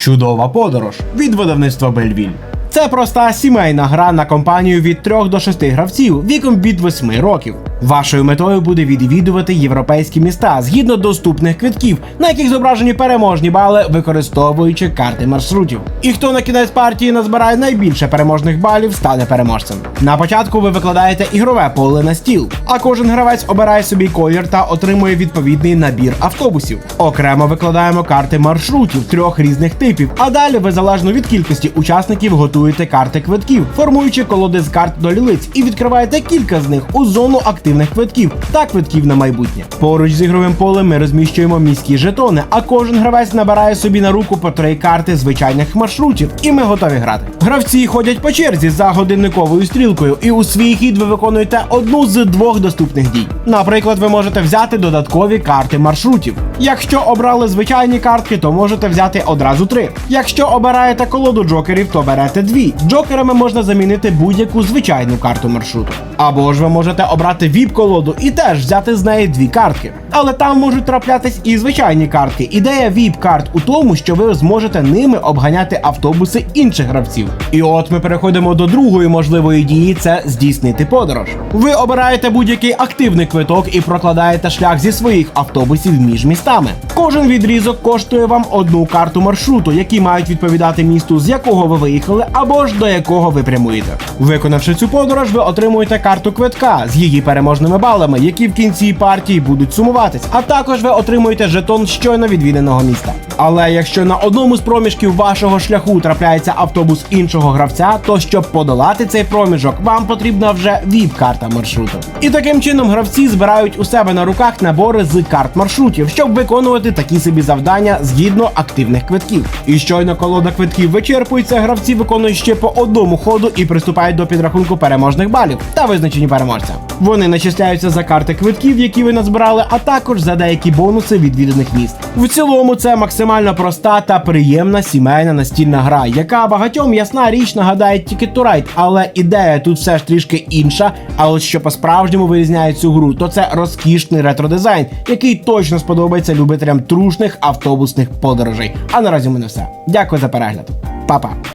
Чудова подорож від видавництва Бельвіль. Це проста сімейна гра на компанію від 3 до 6 гравців віком від 8 років. Вашою метою буде відвідувати європейські міста згідно доступних квитків, на яких зображені переможні бали, використовуючи карти маршрутів. І хто на кінець партії назбирає найбільше переможних балів, стане переможцем. На початку ви викладаєте ігрове поле на стіл, а кожен гравець обирає собі колір та отримує відповідний набір автобусів. Окремо викладаємо карти маршрутів трьох різних типів. А далі ви залежно від кількості учасників готуєте карти квитків, формуючи колоди з карт до лілиць і відкриваєте кілька з них у зону активних квитків та квитків на майбутнє. Поруч з ігровим полем ми розміщуємо міські жетони, а кожен гравець набирає собі на руку по три карти звичайних маршрутів, і ми готові грати. Гравці ходять по черзі за годинниковою стрілкою, і у свій хід ви виконуєте одну з двох доступних дій. Наприклад, ви можете взяти додаткові карти маршрутів. Якщо обрали звичайні картки, то можете взяти одразу три. Якщо обираєте колоду джокерів, то берете дві. Джокерами можна замінити будь-яку звичайну карту маршруту. Або ж ви можете обрати віп-колоду і теж взяти з неї дві картки. Але там можуть траплятись і звичайні картки. Ідея віп-карт у тому, що ви зможете ними обганяти автобуси інших гравців. І от ми переходимо до другої можливої дії: це здійснити подорож. Ви обираєте будь-який активний квиток і прокладаєте шлях зі своїх автобусів між містами. Кожен відрізок коштує вам одну карту маршруту, які мають відповідати місту, з якого ви виїхали, або ж до якого ви прямуєте. Виконавши цю подорож, ви отримуєте карту квитка з її переможними балами, які в кінці партії будуть сумуватись. А також ви отримуєте жетон щойно відвіданого міста. Але якщо на одному з проміжків вашого шляху трапляється автобус іншого гравця, то щоб подолати цей проміжок, вам потрібна вже віп-карта маршруту. І таким чином гравці збирають у себе на руках набори з карт маршрутів, щоб виконувати такі собі завдання згідно активних квитків. І щойно колода квитків вичерпується, гравці виконують ще по одному ходу і приступають до підрахунку переможних балів та визначені переможця. Вони начисляються за карти квитків, які ви назбирали, а також за деякі бонуси відвіданих міст. В цілому це максимально проста та приємна сімейна настільна гра, яка багатьом ясна річ нагадає to Ride, але ідея тут все ж трішки інша. А от що по-справжньому вирізняє цю гру, то це розкішний ретро-дизайн, який точно сподобається любителям трушних автобусних подорожей. А наразі у мене все. Дякую за перегляд. Па-па.